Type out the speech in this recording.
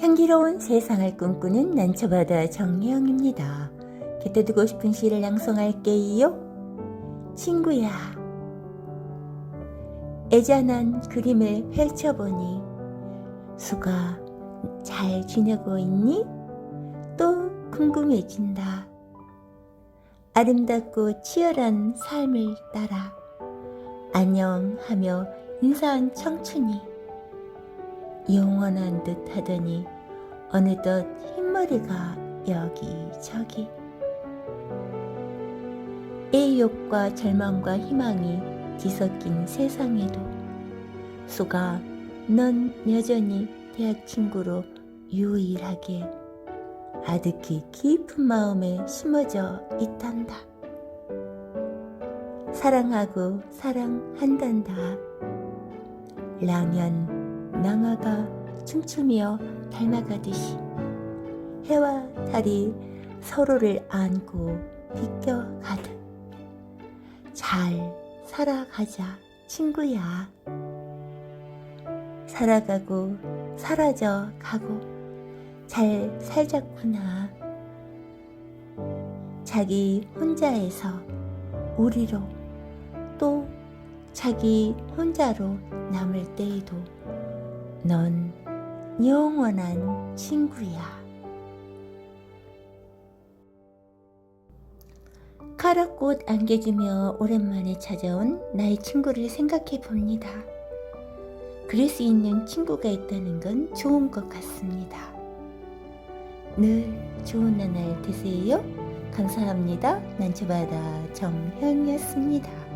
향기로운 세상을 꿈꾸는 난초바다 정혜영입니다. 곁에 두고 싶은 시를 낭송할게요. 친구야. 애잔한 그림을 펼쳐보니 수가 잘 지내고 있니? 또 궁금해진다. 아름답고 치열한 삶을 따라 안녕하며 인사한 청춘이 영원한 듯 하더니 어느덧 흰머리가 여기저기 애욕과 절망과 희망이 뒤섞인 세상에도 수가 넌 여전히 대학 친구로 유일하게 아득히 깊은 마음에 심어져 있단다. 사랑하고 사랑한단다. 랑연 낭아가 춤추며 닮아가듯이 해와 달이 서로를 안고 비껴가듯 잘 살아가자 친구야. 살아가고 사라져 가고 잘 살자꾸나. 자기 혼자에서 우리로 또 자기 혼자로 남을 때에도 넌 영원한 친구야. 카라꽃 안겨주며 오랜만에 찾아온 나의 친구를 생각해 봅니다. 그럴 수 있는 친구가 있다는 건 좋은 것 같습니다. 늘 좋은 나날 되세요. 감사합니다. 난초바다 정현이었습니다.